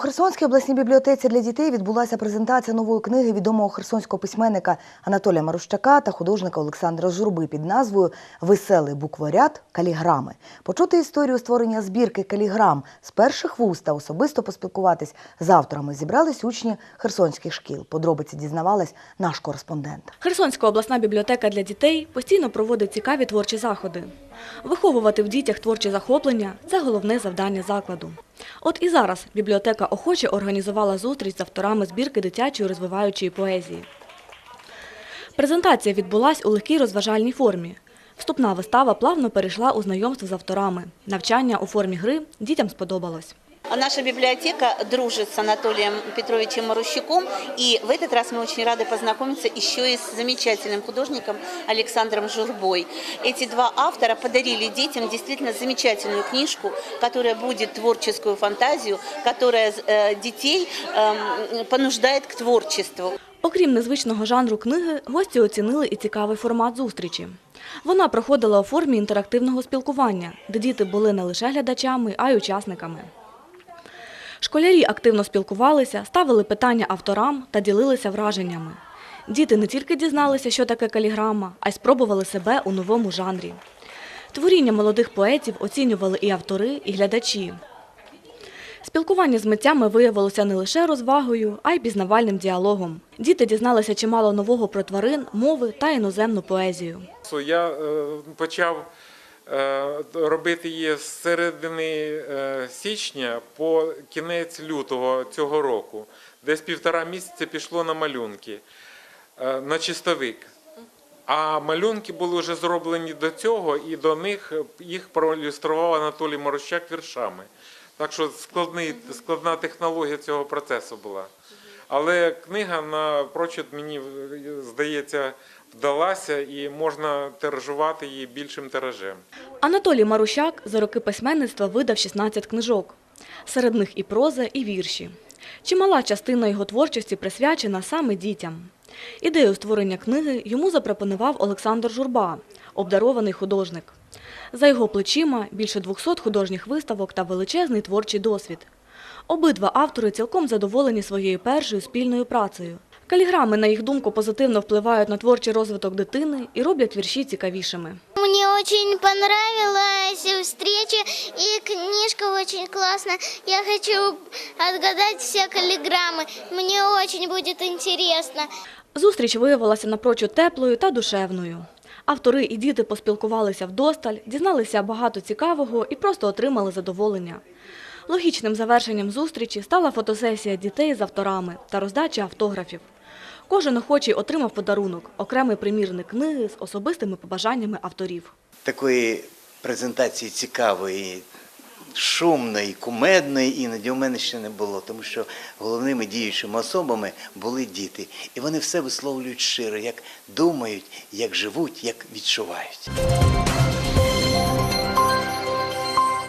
Херсонській обласній бібліотеці для дітей відбулася презентація нової книги відомого херсонського письменника Анатолія Марущака та художника Олександра Журби під назвою Веселий букворяд каліграми. Почути історію створення збірки каліграм з перших вуст та особисто поспілкуватись з авторами зібрались учні херсонських шкіл. Подробиці дізнавалась наш кореспондент. Херсонська обласна бібліотека для дітей постійно проводить цікаві творчі заходи. Виховувати в дітях творчі захоплення – це головне завдання закладу. От і зараз бібліотека охоче організувала зустріч з авторами збірки дитячої розвиваючої поезії. Презентація відбулась у легкій розважальній формі. Вступна вистава плавно перейшла у знайомство з авторами. Навчання у формі гри дітям сподобалось. А Наша библиотека дружит с Анатолием Петровичем Марущуком, и в этот раз мы очень рады познакомиться еще и с замечательным художником Александром Журбой. Эти два автора подарили детям действительно замечательную книжку, которая будет творческую фантазию, которая э, детей эм, понуждает к творчеству. Окрім незвичного жанру книги, гості оцінили і цікавий формат зустрічі. Вона проходила у формі інтерактивного спілкування, де діти були не лише глядачами, а й учасниками. Школярі активно спілкувалися, ставили питання авторам та ділилися враженнями. Діти не тільки дізналися, що таке каліграма, а й спробували себе у новому жанрі. Творіння молодих поетів оцінювали і автори, і глядачі. Спілкування з митцями виявилося не лише розвагою, а й пізнавальним діалогом. Діти дізналися чимало нового про тварин, мови та іноземну поезію. Я е, почав робити її з середини е, січня по кінець лютого цього року. Десь півтора місяця пішло на малюнки, е, на чистовик. А малюнки були вже зроблені до цього, і до них їх проілюстрував Анатолій Морощак віршами. Так що складний, складна технологія цього процесу була. Але книга напрочуд мені е, здається вдалася і можна тиражувати її більшим тиражем. Анатолій Марущак за роки письменництва видав 16 книжок. Серед них і проза, і вірші. Чимала частина його творчості присвячена саме дітям. Ідею створення книги йому запропонував Олександр Журба, обдарований художник. За його плечима більше 200 художніх виставок та величезний творчий досвід. Обидва автори цілком задоволені своєю першою спільною працею. Каліграми, на їх думку, позитивно впливають на творчий розвиток дитини і роблять вірші цікавішими. Мне очень понравилась встреча и книжка очень классная. Я хочу отгадать все каллиграммы. Мне очень будет интересно. Зустріч виявилася напрочуд теплою та душевною. Автори і діти поспілкувалися вдосталь, дізналися багато цікавого і просто отримали задоволення. Логічним завершенням зустрічі стала фотосесія дітей з авторами та роздача автографів. Кожен охочий отримав подарунок, окремий примірник книги з особистими побажаннями авторів. такої презентації цікавої, шумної, кумедної іноді у мене ще не було, тому що головними діючими особами були діти. І вони все висловлюють щиро, як думають, як живуть, як відчувають.